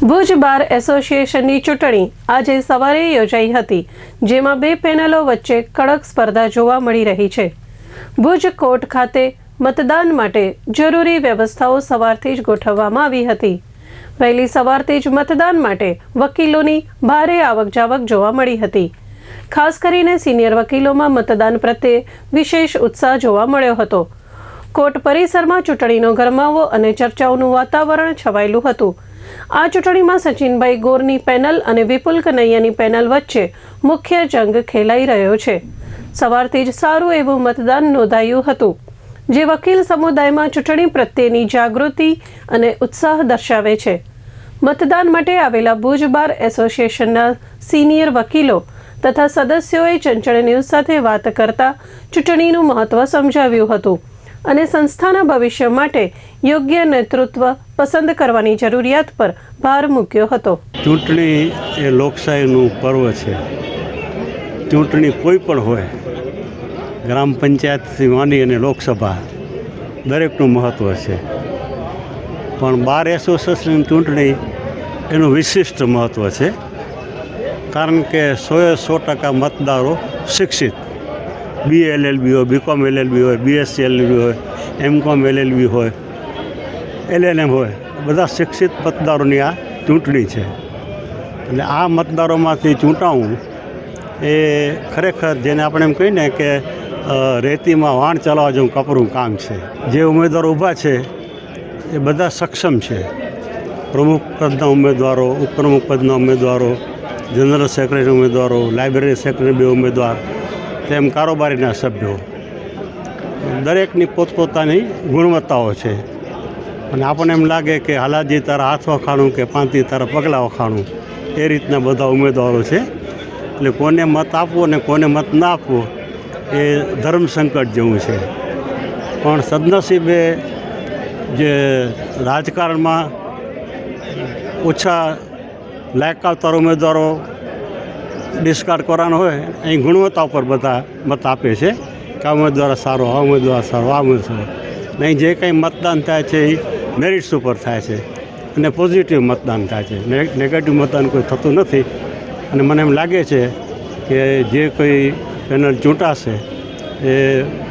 ભુજ બાર એસોસિએશનની ચૂંટણી આજે સવારે યોજાઈ હતી, જેમાં બે પેનલો વચ્ચે કડક સ્પર્ધા જોવા મળી રહી છે. ભુજ કોર્ટ ખાતે મતદાન માટે જરૂરી વ્યવસ્થાઓ સવારથી જ ગોઠવવામાં આવી હતી. વહેલી સવારથી જ મતદાન માટે વકીલોની ભારે આવક જાવક જોવા મળી હતી. ખાસ કરીને સિનિયર વકીલોમાં મતદાન પ્રત્યે વિશેષ ઉત્સાહ જોવા મળ્યો હતો. કોર્ટ પરિસરમાં ચૂંટણીનો ગરમાવો અને ચર્ચાઓનું વાતાવરણ છવાયેલું હતું. આ ચૂંટણીમાં સચિનભાઈ ગોરની પેનલ અને વિપુલ કનૈયાની પેનલ વચ્ચે મુખ્ય જંગ ખેલાઈ રહ્યો છે. સવારથી જ સારું એવું મતદાન નોંધાયું હતું, જે વકીલ સમુદાયમાં ચૂંટણી પ્રત્યેની જાગૃતિ અને ઉત્સાહ દર્શાવે છે. મતદાન માટે આવેલા ભુજ બાર એસોસિએશનના સિનિયર વકીલો તથા સદસ્યોએ ચંચળ ન્યૂઝ સાથે વાત કરતા ચૂંટણીનું મહત્વ સમજાવ્યું હતું. અને સંસ્થાના ભવિષ્ય માટે યોગ્ય નેતૃત્વ પસંદ કરવાની જરૂરિયાત પર ભાર મૂક્યો હતો. ચૂંટણી એ લોકશાહીનું પર્વ છે. ચૂંટણી કોઈ પણ હોય, ગ્રામ પંચાયતથી માંડી અને લોકસભા, દરેકનું મહત્ત્વ છે. પણ બાર એસોસિએશનની ચૂંટણી એનું વિશિષ્ટ મહત્ત્વ છે. કારણ કે સોએ સો ટકા મતદારો શિક્ષિત બી એલએલબી હોય બીકોમ એલએલબી હોય બીએસસી એલએલબી હોય એમકોમ એલએલબી હોય એલએલએમ હોય. બધા શિક્ષિત મતદારોની આ ચૂંટણી છે. એટલે આ મતદારોમાંથી ચૂંટાવું એ ખરેખર જેને આપણે એમ કહીને કે રેતીમાં વાણ ચલાવવા જેવું કપરું કામ છે. જે ઉમેદવારો ઊભા છે, એ બધા સક્ષમ છે. પ્રમુખ પદના ઉમેદવારો, ઉપપ્રમુખ પદના ઉમેદવારો, જનરલ સેક્રેટરી ઉમેદવારો, લાઇબ્રેરી સેક્રેટરી બે ઉમેદવાર તેમ કારોબારીના સભ્યો. દરેકની પોતપોતાની ગુણવત્તાઓ છે. અને આપણને એમ લાગે કે હાલાજી તારા હાથ વખાણું કે પાંતી તારા પગલાં વખાણું એ રીતના બધા ઉમેદવારો છે. એટલે કોને મત આપવો અને કોને મત ના આપવો એ ધર્મ સંકટ જેવું છે. પણ સદનસીબે જે રાજકારણમાં ઓછા લાયકાતર ઉમેદવારો ડિસ્કાર્ડ કરવાનો હોય, અહીં ગુણવત્તા ઉપર બધા મત આપે છે કે આ ઉમેદવાર સારો, આ ઉમેદવાર સારો, આ ઉમેદવાર નહીં જે કંઈ મતદાન થાય છે એ મેરિટ્સ ઉપર થાય છે અને પોઝિટિવ મતદાન થાય છે. નેગેટિવ મતદાન કોઈ થતું નથી. અને મને એમ લાગે છે કે જે કોઈ પેનલ ચૂંટાશે, એ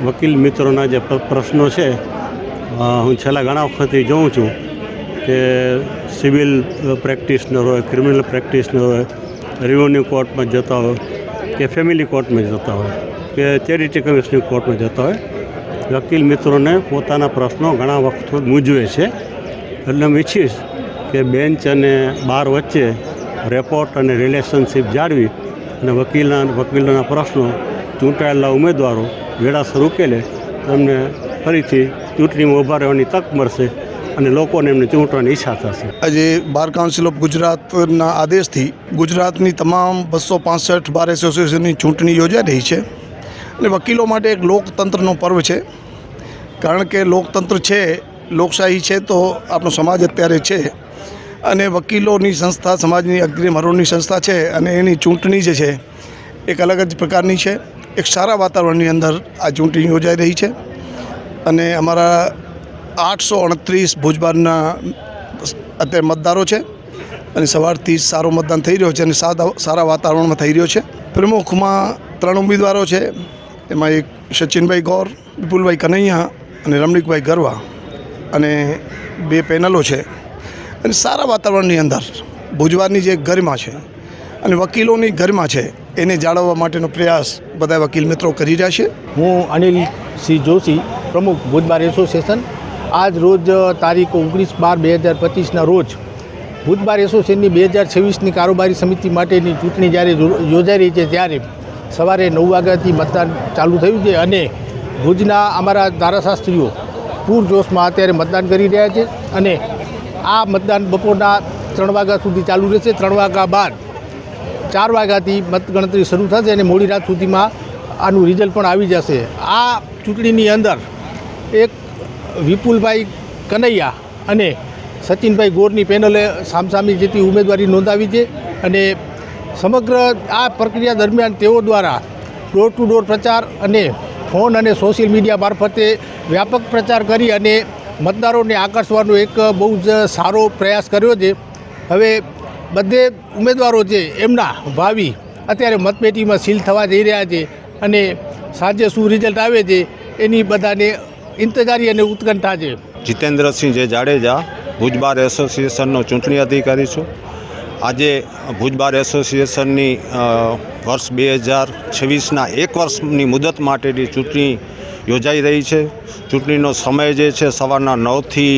વકીલ મિત્રોના જે પ્રશ્નો છે હું છેલ્લા ઘણા વખતથી જોઉં છું કે સિવિલ પ્રેક્ટિશનર હોય ક્રિમિનલ પ્રેક્ટિશનર હોય રિવન્યુ કોર્ટમાં જતા હોય કે ફેમિલી કોર્ટમાં જતા હોય કે ચેરિટી કમિશનની કોર્ટમાં જતા હોય, વકીલ મિત્રોને પોતાના પ્રશ્નો ઘણા વખત મૂંઝવે છે. એટલે હું ઈચ્છીશ કે બેન્ચ અને બાર વચ્ચે રેપોર્ટ અને રિલેશનશિપ જાળવી અને વકીલના વકીલોના પ્રશ્નો ચૂંટાયેલા ઉમેદવારો વેળાસર ઉકેલે તમને ફરીથી ચૂંટણીમાં ઊભા રહેવાની તક મળશે. અને લોકોને એમને ચૂંટવાની ઈચ્છા થશે. આજે બાર કાઉન્સિલ ઓફ ગુજરાતના આદેશથી ગુજરાતની તમામ બસો પાસઠ બાર એસોસિએશનની ચૂંટણી યોજાઈ રહી છે અને વકીલો માટે એક લોકતંત્રનો પર્વ છે. કારણ કે લોકતંત્ર છે, લોકશાહી છે તો આપણો સમાજ અત્યારે છે. અને વકીલોની સંસ્થા, સમાજની અગ્રમરોની સંસ્થા છે અને એની ચૂંટણી જે છે, એક અલગ જ પ્રકારની છે. એક સારા વાતાવરણની અંદર આ ચૂંટણી યોજાઈ રહી છે. અને અમારા આઠસો અડત્રીસ ભુજબારના અત્યારે મતદારો છે અને સવારથી જ સારું મતદાન થઈ રહ્યો છે અને સારા વાતાવરણમાં થઈ રહ્યો છે. પ્રમુખમાં ત્રણ ઉમેદવારો છે. એમાં એક સચિનભાઈ ગૌર, વિપુલભાઈ કનૈયા અને રમણીકભાઈ ગરવા અને બે પેનલો છે. અને સારા વાતાવરણની અંદર ભુજવારની જે ગરિમા છે અને વકીલોની ગરિમા છે એને જાળવવા માટેનો પ્રયાસ બધા વકીલ મિત્રો કરી રહ્યા છે. હું અનિલ સિંહ જોશી, પ્રમુખ ભુજબાર એસોસિએશન આજ રોજ તારીખ ઓગણીસ બાર બે હજાર પચીસના રોજ બુધબાર એસોસિએશનની બે હજાર છવ્વીસની કારોબારી સમિતિ માટેની ચૂંટણી જ્યારે યોજાઈ રહી છે ત્યારે સવારે નવ વાગ્યાથી મતદાન ચાલુ થયું છે અને ભુજના અમારા ધારાશાસ્ત્રીઓ પૂરજોશમાં અત્યારે મતદાન કરી રહ્યા છે અને આ મતદાન બપોરના ત્રણ વાગ્યા સુધી ચાલુ રહેશે. ત્રણ વાગ્યા બાદ ચાર વાગ્યાથી મતગણતરી શરૂ થશે અને મોડી રાત સુધીમાં આનું રિઝલ્ટ પણ આવી જશે. આ ચૂંટણીની અંદર એક વિપુલભાઈ કનૈયા અને સચિનભાઈ ગોરની પેનલે સામસામી જેથી ઉમેદવારી નોંધાવી છે અને સમગ્ર આ પ્રક્રિયા દરમિયાન તેઓ દ્વારા ડોર ટુ ડોર પ્રચાર અને ફોન અને સોશિયલ મીડિયા મારફતે વ્યાપક પ્રચાર કરી અને મતદારોને આકર્ષવાનો એક બહુ જ સારો પ્રયાસ કર્યો છે. હવે બધે ઉમેદવારો છે એમના ભાવિ અત્યારે મતપેટીમાં સીલ થવા જઈ રહ્યા છે અને સાંજે શું રિઝલ્ટ આવે છે એની બધાને ઇંતજારી અને ઉત્કંઠા છે જીતેન્દ્રસિંહ જે જાડેજા ભુજ બાર એસોસિએશનનો ચૂંટણી અધિકારી છું. આજે ભુજ બાર એસોસિએશનની વર્ષ બે હજાર છવ્વીસના એક વર્ષની મુદત માટેની ચૂંટણી યોજાઈ રહી છે. ચૂંટણીનો સમય જે છે સવારના નવથી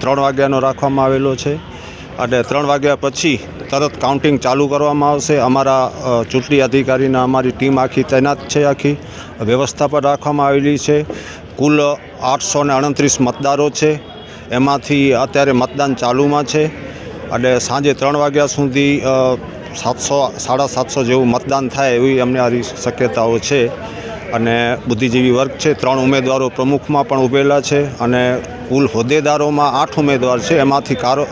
ત્રણ વાગ્યાનો રાખવામાં આવેલો છે. અને ત્રણ વાગ્યા પછી તરત કાઉન્ટિંગ ચાલુ કરવામાં આવશે. અમારા ચૂંટણી અધિકારીના અમારી ટીમ આખી તૈનાત છે આખી. વ્યવસ્થા પર રાખવામાં આવેલી છે. કુલ આઠસો ને અડત્રીસ મતદારો છે. એમાંથી અત્યારે મતદાન ચાલુમાં છે. અને સાંજે ત્રણ વાગ્યા સુધી સાતસો, સાડા સાતસો જેવું મતદાન થાય એવી અમને આવી શક્યતાઓ છે. અને બુદ્ધિજીવી વર્ગ છે, ત્રણ ઉમેદવારો પ્રમુખમાં પણ ઉભેલા છે અને કુલ હોદ્દેદારોમાં આઠ ઉમેદવાર છે. એમાંથી કારો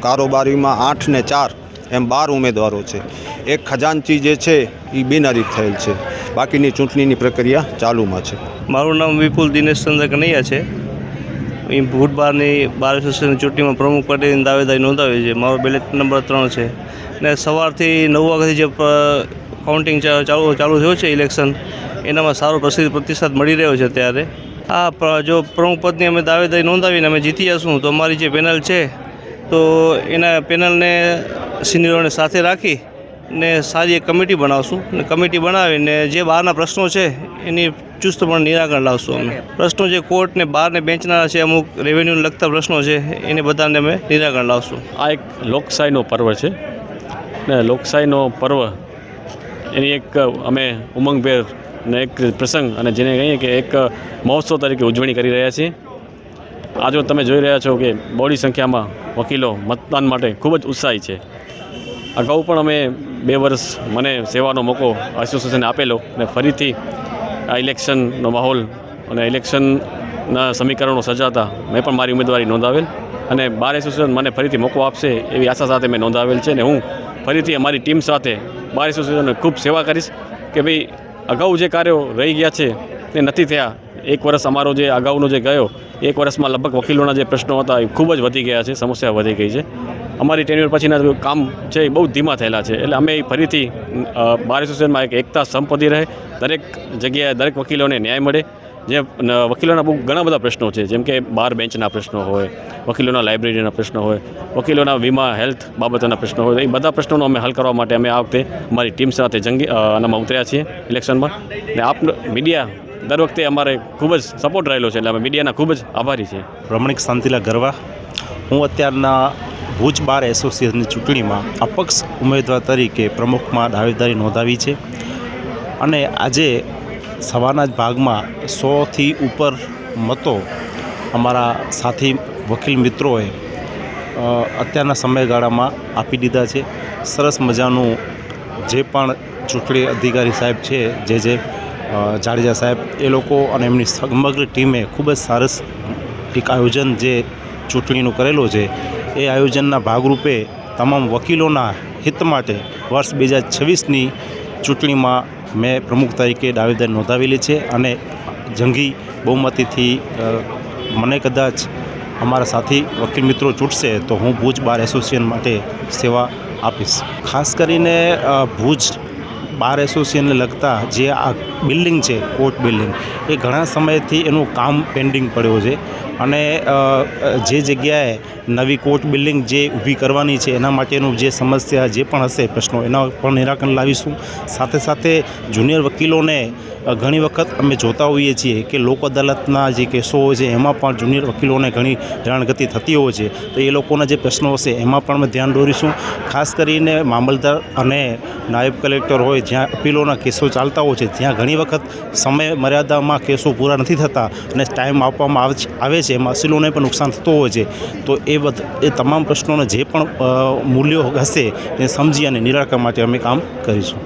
કારોબારીમાં આઠ ને ચાર એમ બાર ઉમેદવારો છે. એક ખજાનચી જે છે એ બિનહરીફ થયેલ છે. બાકીની ચૂંટણીની પ્રક્રિયા ચાલુમાં છે. મારું નામ વિપુલ દિનેશચંદ્ર કનૈયા છે. અહીં ભૂટ બારની બાર એસોસિએશનની ચૂંટણીમાં પ્રમુખ પદેની દાવેદારી નોંધાવી છે. મારો બેલેટ નંબર ત્રણ છે. ને સવારથી નવ વાગ્યાથી જે કાઉન્ટિંગ ચાલુ ચાલુ થયું છે ઇલેક્શન એનામાં સારો પ્રસિદ્ધ પ્રતિસાદ મળી રહ્યો છે ત્યારે આ જો પ્રમુખ પદની અમે દાવેદારી નોંધાવીને અમે જીતી જશું, તો અમારી જે પેનલ છે, તો એના પેનલને સિનિયરોને સાથે રાખી ને સારી એક કમિટી બનાવશું. ને કમિટી બનાવીને જે બહારના પ્રશ્નો છે એની ચુસ્તપણે નિરાકરણ લાવશું અમે. પ્રશ્નો જે કોર્ટને ને બહાર ને છે અમુક રેવન્યુને લગતા પ્રશ્નો છે, એને બધાને અમે નિરાકરણ લાવશું. આ એક લોકશાહીનો પર્વ છે. ને લોકશાહીનો પર્વ એની એક અમે ઉમંગભેર ને એક પ્રસંગ અને જેને કહીએ કે એક મહોત્સવ તરીકે ઉજવણી કરી રહ્યા છીએ. આજે તમે જોઈ રહ્યા છો કે બહોળી સંખ્યામાં વકીલો મતદાન માટે ખૂબ જ ઉત્સાહી છે. અગાઉ પણ અમે બે વર્ષ મને સેવાનો મોકો એસોસિએશને આપેલો અને ફરીથી આ ઇલેક્શનનો માહોલ અને ઇલેક્શનના સમીકરણો સર્જાતા મેં પણ મારી ઉમેદવારી નોંધાવેલ અને બાર એસોસિએશન મને ફરીથી મોકો આપશે એવી આશા સાથે મેં નોંધાવેલ છે અને હું ફરીથી અમારી ટીમ સાથે બાર એસોસિએશનને ખૂબ સેવા કરીશ કે ભાઈ અગાઉ જે કાર્યો રહી ગયા છે તે નથી થયા. એક વર્ષ અમારો જે અગાઉનો જે ગયો, એક વર્ષમાં લગભગ વકીલોના જે પ્રશ્નો હતા એ ખૂબ જ વધી ગયા છે, સમસ્યા વધી ગઈ છે. અમારી ટેન્યુર પછીના કામ છે એ બહુ ધીમા થયેલા છે, એટલે અમે ફરીથી બાર એસોસિએશનમાં એક એકતા સંપત્તિ રહે, દરેક જગ્યાએ દરેક વકીલોને ન્યાય મળે. જે વકીલોના બહુ ઘણા બધા પ્રશ્નો છે, જેમ કે બાર બેન્ચના પ્રશ્નો હોય, વકીલોના લાઇબ્રેરીના પ્રશ્નો હોય, વકીલોના વીમા, હેલ્થ બાબતોના પ્રશ્નો હોય, એ બધા પ્રશ્નોનો અમે હલ કરવા માટે અમે આ વખતે અમારી ટીમ સાથે જંગી આનામાં ઉતર્યા છીએ ઇલેક્શનમાં. ને આપ મીડિયા દર વખતે અમારે ખૂબ જ સપોર્ટ રહેલો છે એટલે અમે મીડિયાના ખૂબ જ આભારી છે રમણીક શાંતિલા ગરવા. હું અત્યારના ભુજ બાર એસોસિએશનની ચૂંટણીમાં અપક્ષ ઉમેદવાર તરીકે પ્રમુખમાં દાવેદારી નોંધાવી છે. અને આજે સવારના જ ભાગમાં સોથી ઉપર મતો અમારા સાથી વકીલ મિત્રોએ અત્યારના સમયગાળામાં આપી દીધા છે. સરસ મજાનું જે પણ ચૂંટણી અધિકારી સાહેબ છે, જે જે જાડેજા સાહેબ, એ લોકો અને એમની સમગ્ર ટીમે ખૂબ જ સરસ એક આયોજન જે ચૂંટણીનું કરેલું છે, એ આયોજનના ભાગરૂપે તમામ વકીલોના હિત માટે વર્ષ બે હજાર છવ્વીસની ચૂંટણીમાં મેં પ્રમુખ તરીકે દાવેદારી નોંધાવેલી છે અને જંગી બહુમતીથી મને કદાચ અમારા સાથી વકીલ મિત્રો ચૂંટશે તો હું ભુજ બાર એસોસિએશન માટે સેવા આપીશ. ખાસ કરીને ભુજ બાર એસોસિએશનને લગતા જે આ બિલ્ડિંગ છે, કોર્ટ બિલ્ડિંગ, એ ઘણા સમયથી એનું કામ પેન્ડિંગ પડ્યો છે. અને જે જગ્યાએ નવી કોર્ટ બિલ્ડિંગ જે ઊભી કરવાની છે, એના માટેનું જે સમસ્યા જે પણ હશે, પ્રશ્નો એના પણ નિરાકરણ લાવીશું. સાથે સાથે જુનિયર વકીલોને ઘણી વખત અમે જોતા હોઈએ છીએ કે લોક અદાલતના જે કેસો હોય છે, એમાં પણ જુનિયર વકીલોને ઘણી હેરાનગતિ થતી હોય છે. તો એ લોકોના જે પ્રશ્નો હશે, એમાં પણ અમે ધ્યાન દોરીશું. ખાસ કરીને મામલતદાર અને નાયબ કલેક્ટર હોય જ્યાં અપીલોના કેસો ચાલતા હોય છે, ત્યાં ઘણી વખત સમય મર્યાદામાં કેસો પૂરા નથી થતા અને ટાઈમ આપવામાં આવે છે- એમાં અસીલોને પણ નુકસાન થતું હોય છે. તો એ બધ, એ તમામ પ્રશ્નોના જે પણ મૂલ્યો હશે એ સમજી અને નિરાકરણ માટે અમે કામ કરીશું.